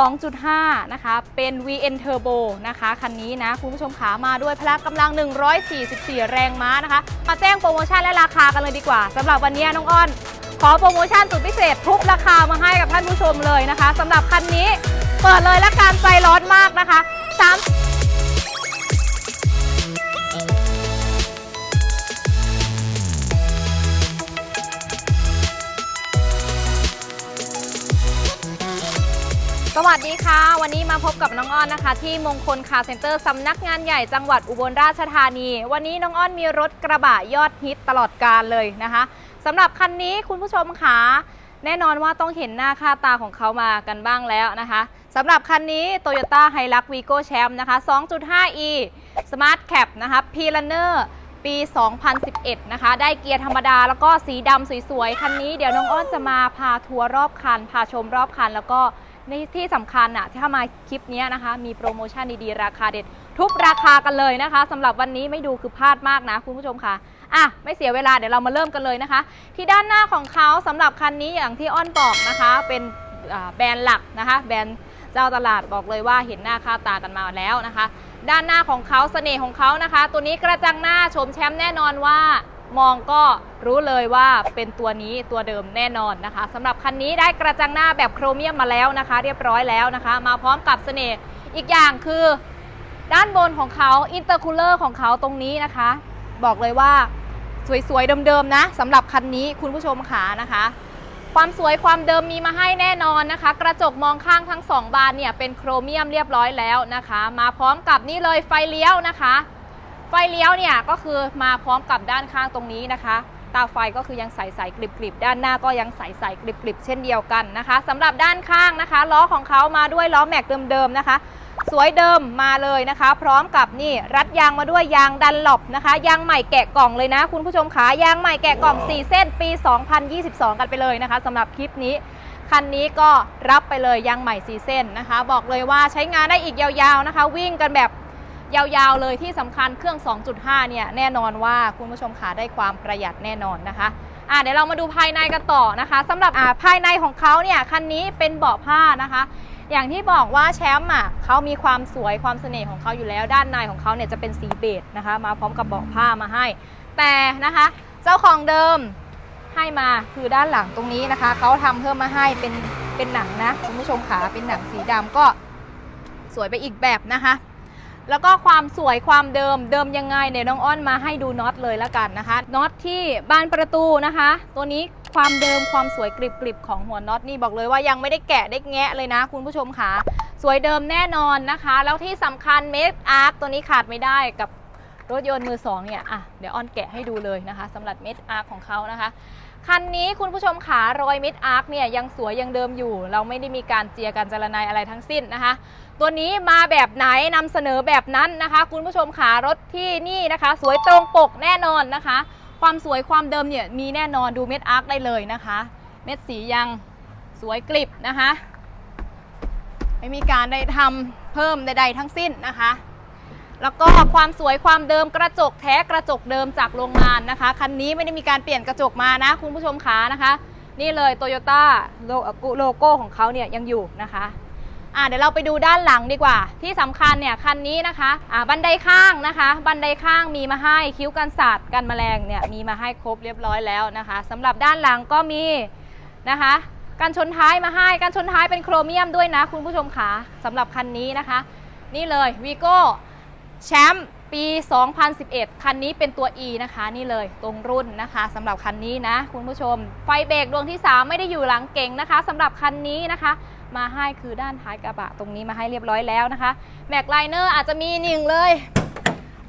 2.5 นะคะ เป็น VN Turbo นะคะ คันนี้นะ คุณผู้ชมขามาด้วยพละกำลัง 144 แรงม้านะคะ มาแจ้งโปรโมชั่นและราคากันเลยดีกว่าสำหรับวันนี้น้องอ้อน ขอโปรโมชั่นสุดพิเศษทุกราคามาให้กับท่านผู้ชมเลยนะคะสำหรับคันนี้เปิดเลยและการใจร้อนมากนะคะ3 วัสดีค่ะ วันนี้มาพบกับน้องอ้อนนะคะ ที่มงคลคาร์เซ็นเตอร์สำนักงานใหญ่จังหวัดอุบลราชธานี วันนี้น้องอ้อนมีรถกระบะยอดฮิตตลอดการเลยนะคะสำหรับคันนี้คุณผู้ชมค่ะแน่นอนว่าต้องเห็นหน้าค่าตาของเขามากันบ้างแล้วนะคะสำหรับคันนี้ Toyota Hilux Vigo Champ นะคะ 2.5e Smart Cap นะคะ p l a n e r ปี 2011 นะคะ ได้เกียร์ธรรมดาแล้วก็สีดำสวยๆ คันนี้เดี๋ยวน้องอ้อนจะมาพาทัวร์รอบคัน พาชมรอบคันแล้วก็ ในที่สำคัญอะที่ถ้ามาคลิปนี้นะคะ มีโปรโมชั่นดีๆ ราคาเด็ด ทุบราคากันเลยนะคะสำหรับวันนี้ไม่ดูคือพลาดมากนะคุณผู้ชมค่ะอะไม่เสียเวลาเดี๋ยวเรามาเริ่มกันเลยนะคะ ที่ด้านหน้าของเขาสำหรับคันนี้อย่างที่อ้อนบอกนะคะ เป็นแบรนด์หลักนะคะ แบรนด์เจ้าตลาดบอกเลยว่าเห็นหน้าค่าตากันมาแล้วนะคะ ด้านหน้าของเขาเสน่ห์ของเขานะคะ ตัวนี้กระจังหน้าชมแชมป์แน่นอนว่า มองก็รู้เลยว่าเป็นตัวนี้ตัวเดิมแน่นอนนะคะสำหรับคันนี้ได้กระจังหน้าแบบโครเมียมมาแล้วนะคะ เรียบร้อยแล้วนะคะ มาพร้อมกับเสน่ห์อีกอย่างคือ ด้านบนของเขาอินเตอร์คูลเลอร์ของเขาตรงนี้นะคะ บอกเลยว่าสวยๆเดิมๆนะสำหรับคันนี้คุณผู้ชมขานะคะ ความสวยความเดิมมีมาให้แน่นอนนะคะ กระจกมองข้างทั้งสองบานเนี่ยเป็นโครเมียมเรียบร้อยแล้วนะคะ มาพร้อมกับนี่เลยไฟเลี้ยวนะคะ ไฟเลี้ยวเนี่ยก็คือมาพร้อมกับด้านข้างตรงนี้นะคะ ตาไฟก็คือยังใสๆกริบๆ ด้านหน้าก็ยังใสๆกริบๆ เช่นเดียวกันนะคะสำหรับด้านข้างนะคะ ล้อของเขามาด้วยล้อแม็กเดิมๆนะคะ สวยเดิมมาเลยนะคะ พร้อมกับนี่รัดยางมาด้วยยางดันหลบนะคะยางใหม่แกะกล่องเลยนะ คุณผู้ชมขายางใหม่แกะกล่อง 4 เส้นปี 2022 กันไปเลยนะคะสำหรับคลิปนี้คันนี้ก็รับไปเลยยางใหม่4เส้นนะคะ บอกเลยว่าใช้งานได้อีกยาวๆนะคะ วิ่งกันแบบ ยาวๆเลยที่สำคัญเครื่อง 2.5 เนี่ยแน่นอนว่าคุณผู้ชมขาได้ความประหยัดแน่นอนนะคะอะเดี๋ยวเรามาดูภายในกันต่อนะคะสำหรับอ่าภายในของเขาเนี่ยคันนี้เป็นเบาะผ้านะคะ อย่างที่บอกว่าแชมป์อะเขามีความสวยความเสน่ห์ของเขาอยู่แล้วด้านในของเขาเนี่ยจะเป็นสีเบจนะคะ มาพร้อมกับเบาะผ้ามาให้ แต่นะคะ เจ้าของเดิมให้มาคือด้านหลังตรงนี้นะคะเขาทำเพิ่มมาให้เป็นเป็นหนังนะคุณผู้ชมขาเป็นหนังสีดำก็สวยไปอีกแบบนะคะ แล้วก็ความสวยความเดิมเดิมยังไงเนี่ยน้องอ้อนมาให้ดูน็อตเลยละกันนะคะน็อตที่บานประตูนะคะ ตัวนี้ความเดิมความสวยกริบกรีบของหัวน็อตนี่บอกเลยว่ายังไม่ได้แกะได้แงะเลยนะ คุณผู้ชมค่ะสวยเดิมแน่นอนนะคะ แล้วที่สำคัญเมดอาร์คตัวนี้ขาดไม่ได้กับ รถยนต์มือสองเนี่ยอะเดี๋ยวอ้อนแกะให้ดูเลยนะคะสำหรับเมดอาร์คของเขานะคะ คันนี้คุณผู้ชมขารอยเมิดอาร์คเนี่ยยังสวยยังเดิมอยู่ เราไม่ได้มีการเจียกันจรนายอะไรทั้งสิ้นนะคะ ตัวนี้มาแบบไหนนำเสนอแบบนั้นนะคะ คุณผู้ชมขารถที่นี่นะคะ สวยตรงปกแน่นอนนะคะ ความสวยความเดิมเนี่ยมีแน่นอนดูเม็ดอาร์คได้เลยนะคะ เม็ดสียังสวยกริบนะคะ ไม่มีการได้ทำเพิ่มใดๆทั้งสิ้นนะคะ แล้วก็ความสวยความเดิมกระจกแท้กระจกเดิมจากโรงงานนะคะ คันนี้ไม่ได้มีการเปลี่ยนกระจกมานะ คุณผู้ชมขานะคะ นี่เลยโตโยต้าโลโก้ของเขาเนี่ยยังอยู่นะคะอ่าเดี๋ยวเราไปดูด้านหลังดีกว่า ที่สำคัญเนี่ยคันนี้นะคะอ่าบันไดข้างนะคะ บันไดข้างมีมาให้คิ้วกันศาสตร์กันแมลงเนี่ยมีมาให้ครบเรียบร้อยแล้วนะคะสำหรับด้านหลังก็มีนะคะการชนท้ายมาให้การชนท้ายเป็นโครเมียมด้วยนะ คุณผู้ชมขาสำหรับคันนี้นะคะ นี่เลยวีโก้ แชมป์ปี 2011 คันนี้เป็นตัว E นะคะ นี่เลยตรงรุ่นนะคะสำหรับคันนี้นะ คุณผู้ชม ไฟเบรกดวงที่ 3 ไม่ได้อยู่หลังเก่งนะคะสำหรับคันนี้นะคะ มาให้คือด้านท้ายกระบะตรงนี้มาให้เรียบร้อยแล้วนะคะแม็กไลเนอร์อาจจะมีหนึ่งเลย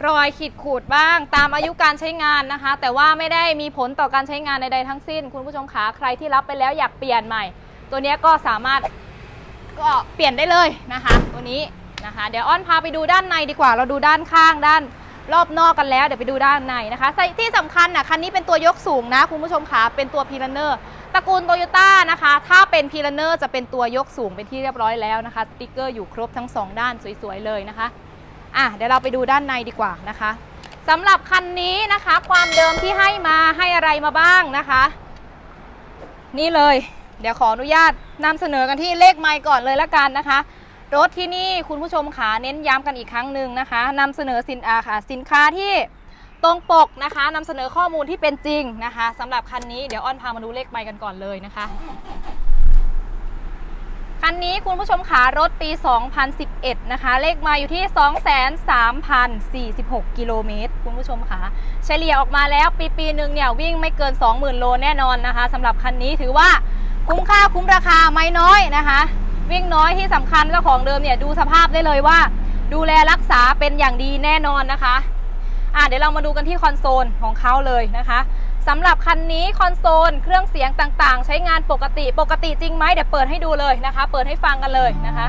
รอยขีดขูดบ้างตามอายุการใช้งานนะคะ แต่ว่าไม่ได้มีผลต่อการใช้งานใดๆทั้งสิ้น คุณผู้ชมขาใครที่รับไปแล้วอยากเปลี่ยนใหม่ ตัวนี้ก็สามารถก็เปลี่ยนได้เลยนะคะ ตัวนี้ นะคะ เดี๋ยวอ้อนพาไปดูด้านในดีกว่า เราดูด้านข้างด้านรอบนอกกันแล้วเดี๋ยวไปดูด้านในนะคะ ที่สำคัญนะคันนี้เป็นตัวยกสูงนะคุณผู้ชมคะเป็นตัวพีลันเนอร์ตระกูลโตโยต้านะคะ ถ้าเป็นพีลันเนอร์จะเป็นตัวยกสูงเป็นที่เรียบร้อยแล้วนะคะสติกเกอร์อยู่ครบทั้งสองด้านสวยๆเลยนะคะอะเดี๋ยวเราไปดูด้านในดีกว่านะคะสำหรับคันนี้นะคะ ความเดิมที่ให้มาให้อะไรมาบ้างนะคะ นี่เลย เดี๋ยวขออนุญาตนำเสนอกันที่เลขไมค์ก่อนเลยละกันนะคะ รถที่นี่คุณผู้ชมขาเน้นย้ำกันอีกครั้งหนึ่งนะคะนำเสนอสินอาค่ะสินค้าที่ตรงปกนะคะนำเสนอข้อมูลที่เป็นจริงนะคะสำหรับคันนี้เดี๋ยวอ้อนพามาดูเลขไม้กันก่อนเลยนะคะคันนี้คุณผู้ชมขารถปี 2011 นะคะ เลขมาอยู่ที่ 23,046 กิโลเมตร คุณผู้ชมขาเฉลี่ยออกมาแล้วปีปีหนึ่งเนี่ย วิ่งไม่เกิน 20,000 โลแน่นอนนะคะสำหรับคันนี้ถือว่าคุ้มค่าคุ้มราคาไม่น้อยนะคะ วิ่งน้อยที่สำคัญเจ้าของเดิมเนี่ยดูสภาพได้เลยว่า ดูแลรักษาเป็นอย่างดีแน่นอนนะคะอะเดี๋ยวเรามาดูกันที่คอนโซลของเขาเลยนะคะสำหรับคันนี้คอนโซลเครื่องเสียงต่างๆ ใช้งานปกติปกติจริงไหมเดี๋ยวเปิดให้ดูเลยนะคะ เปิดให้ฟังกันเลยนะคะ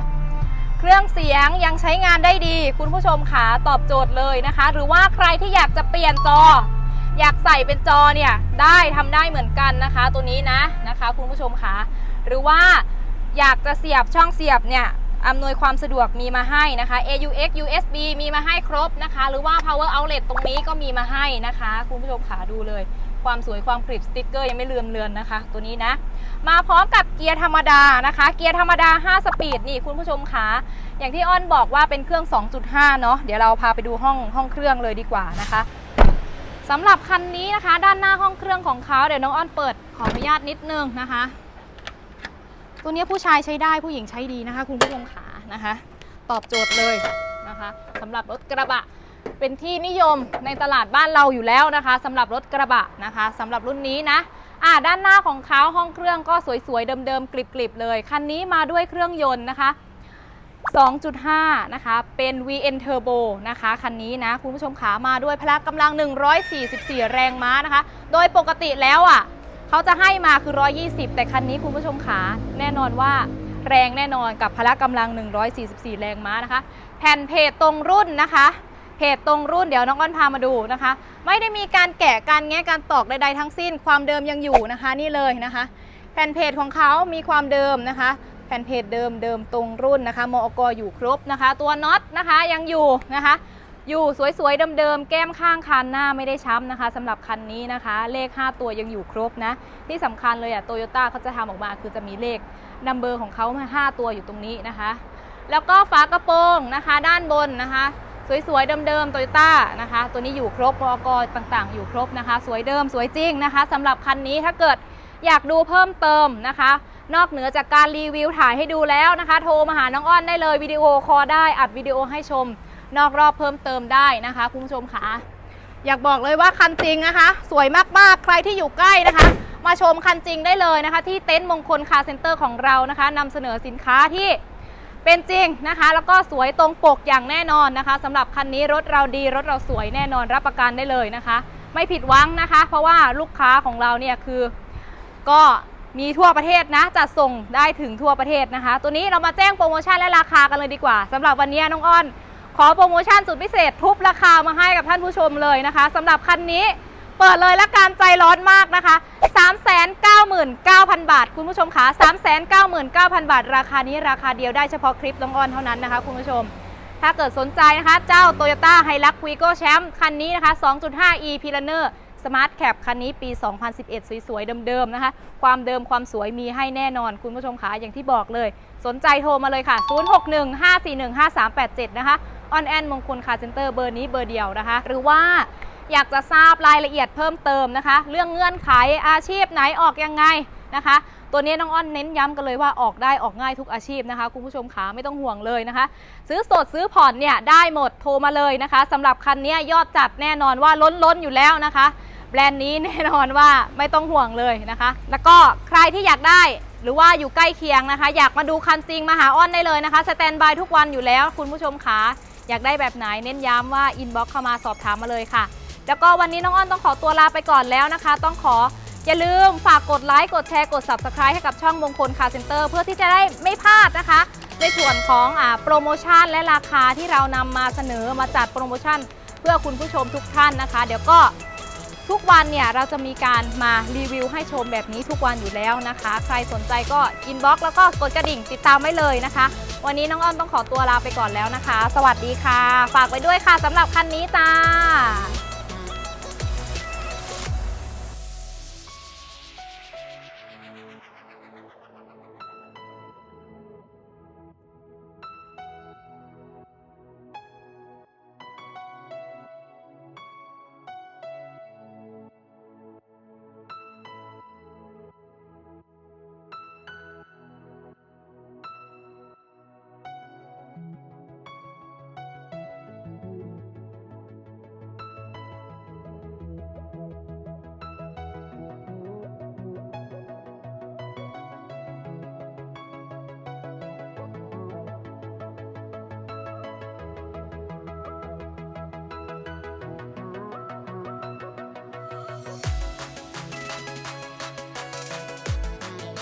เครื่องเสียงยังใช้งานได้ดี คุณผู้ชมขาตอบโจทย์เลยนะคะ หรือว่าใครที่อยากจะเปลี่ยนจอ อยากใส่เป็นจอเนี่ยได้ทำได้เหมือนกันนะคะ ตัวนี้นะนะคะ คุณผู้ชมขาหรือว่า อยากจะเสียบช่องเสียบเนี่ยอำนวยความสะดวกมีมาให้นะคะ AUX USB มีมาให้ครบนะคะ หรือว่า power outlet ตรงนี้ก็มีมาให้นะคะ คุณผู้ชมขาดูเลย ความสวยความกริบสติ๊กเกอร์ยังไม่เลือนเลือนนะคะ ตัวนี้นะ มาพร้อมกับเกียร์ธรรมดานะคะ เกียร์ธรรมดา 5 สปีดนี่คุณผู้ชมขาอย่างที่อ้อนบอกว่าเป็นเครื่อง 2.5 เนาะเดี๋ยวเราพาไปดูห้องห้องเครื่องเลยดีกว่านะคะสำหรับคันนี้นะคะ ด้านหน้าห้องเครื่องของเขาเดี๋ยวน้องอ้อนเปิดขออนุญาตนิดนึงนะคะ ตัวนี้ผู้ชายใช้ได้ผู้หญิงใช้ดีนะคะ คุณผู้ชมขานะคะ ตอบโจทย์เลยนะคะสำหรับรถกระบะเป็นที่นิยมในตลาดบ้านเราอยู่แล้วนะคะสำหรับรถกระบะนะคะสำหรับรุ่นนี้นะอ่าด้านหน้าของเขาห้องเครื่องก็สวยๆ เดิมๆกริบๆ เลย คันนี้มาด้วยเครื่องยนต์นะคะ 2.5 นะคะ เป็น VN Turbo นะคะ คันนี้นะ คุณผู้ชมขามาด้วยพละกำลัง 144 แรงม้านะคะ โดยปกติแล้วอะ เขาจะให้มาคือ 120 แต่คันนี้คุณผู้ชมขาแน่นอนว่าแรงแน่นอนกับพละกำลัง 144 แรงม้านะคะ แผ่นเพจตรงรุ่นนะคะเพจตรงรุ่นเดี๋ยวน้องอ้อนพามาดูนะคะ ไม่ได้มีการแกะการแงะการตอกใดๆทั้งสิ้น ความเดิมยังอยู่นะคะนี่เลยนะคะ แผ่นเพจของเขามีความเดิมนะคะ แผ่นเพจเดิมเดิมตรงรุ่นนะคะมอกอยู่ครบนะคะ ตัวน็อตนะคะยังอยู่นะคะ อยู่สวยๆเดิมๆแก้มข้างคันหน้าไม่ได้ช้ำนะคะสำหรับคันนี้นะคะ เลข 5 ตัวยังอยู่ครบนะ ที่สำคัญเลยอะโตโยต้าเขาจะทำออกมาคือจะมีเลขนัมเบอร์ของเขามา5ตัวอยู่ตรงนี้นะคะ แล้วก็ฝากระโปรงนะคะ ด้านบนนะคะ สวยๆเดิมๆโตโยต้านะคะ ตัวนี้อยู่ครบมอกต่างๆ อยู่ครบนะคะ สวยเดิมสวยจริงนะคะสำหรับคันนี้ถ้าเกิดอยากดูเพิ่มเติมนะคะ นอกเหนือจากการรีวิวถ่ายให้ดูแล้วนะคะ โทรมาหาน้องอ้อนได้เลยวิดีโอคอลได้อัดวิดีโอให้ชม นอกรอบเพิ่มเติมได้นะคะคุณผู้ชมค่ะอยากบอกเลยว่าคันจริงนะคะ สวยมากๆ ใครที่อยู่ใกล้นะคะ มาชมคันจริงได้เลยนะคะ ที่เต็นท์มงคลคาร์เซ็นเตอร์ของเรานะคะนำเสนอสินค้าที่เป็นจริงนะคะ แล้วก็สวยตรงปกอย่างแน่นอนนะคะสำหรับคันนี้รถเราดีรถเราสวยแน่นอนรับประกันได้เลยนะคะ ไม่ผิดหวังนะคะ เพราะว่าลูกค้าของเราเนี่ยคือ ก็มีทั่วประเทศนะจัดส่งได้ถึงทั่วประเทศนะคะ ตัวนี้เรามาแจ้งโปรโมชั่นและราคากันเลยดีกว่าสำหรับวันนี้น้องอ้อน ขอโปรโมชั่นสุดพิเศษทุบราคามาให้กับท่านผู้ชมเลยนะคะสำหรับคันนี้เปิดเลยและการใจร้อนมากนะคะ 399,000 บาท คุณผู้ชมคะ399,000 บาท ราคานี้ราคาเดียวได้เฉพาะคลิปน้องออนเท่านั้นนะคะ คุณผู้ชม ถ้าเกิดสนใจนะคะ เจ้า Toyota h i l u x v i g o Champ คันนี้นะคะ 2.5 e p l a n e r Smart Cap คันนี้ปี 2011 สวยๆ เดิมๆนะคะ ความเดิมความสวยมีให้แน่นอน คุณผู้ชมคะอย่างที่บอกเลย สนใจโทรมาเลยค่ะ 0615415387 นะคะ ออนแอนมงคลคาเซ็นเตอร์เบอร์นี้เบอร์เดียวนะคะ หรือว่าอยากจะทราบรายละเอียดเพิ่มเติมนะคะ เรื่องเงื่อนไขอาชีพไหนออกยังไงนะคะ ตัวนี้น้องอ้อนเน้นย้ำกันเลยว่าออกได้ออกง่ายทุกอาชีพนะคะคุณผู้ชมขาไม่ต้องห่วงเลยนะคะ ซื้อสดซื้อผ่อนเนี่ยได้หมดโทรมาเลยนะคะสำหรับคันนี้ยอดจัดแน่นอนว่าล้นล้นอยู่แล้วนะคะ แบรนด์นี้แน่นอนว่าไม่ต้องห่วงเลยนะคะ แล้วก็ใครที่อยากได้หรือว่าอยู่ใกล้เคียงนะคะ อยากมาดูคันจริงมาหาอ้อนได้เลยนะคะสแตนบายทุกวันอยู่แล้วคุณผู้ชมขา อยากได้แบบไหนเน้นย้ำว่าอินบ็อกเข้ามาสอบถามมาเลยค่ะ แล้วก็วันนี้น้องอ้อนต้องขอตัวลาไปก่อนแล้วนะคะ ต้องขออย่าลืมฝากกดไลค์กดแชร์กด Subscribe ให้กับช่องมงคลคาเซ็นเตอร์เพื่อที่จะได้ไม่พลาดนะคะ ในส่วนของอโปรโมชั่นและราคาที่เรานำมาเสนอมาจัดโปรโมชั่น เพื่อคุณผู้ชมทุกท่านนะคะ เดี๋ยวก็ ทุกวันเนี่ยเราจะมีการมารีวิวให้ชมแบบนี้ทุกวันอยู่แล้วนะคะ ใครสนใจก็อินบ็อกซ์แล้วก็กดกระดิ่งติดตามไว้เลยนะคะ วันนี้น้องอ้อมต้องขอตัวลาไปก่อนแล้วนะคะ สวัสดีค่ะ ฝากไว้ด้วยค่ะสำหรับคันนี้จ้า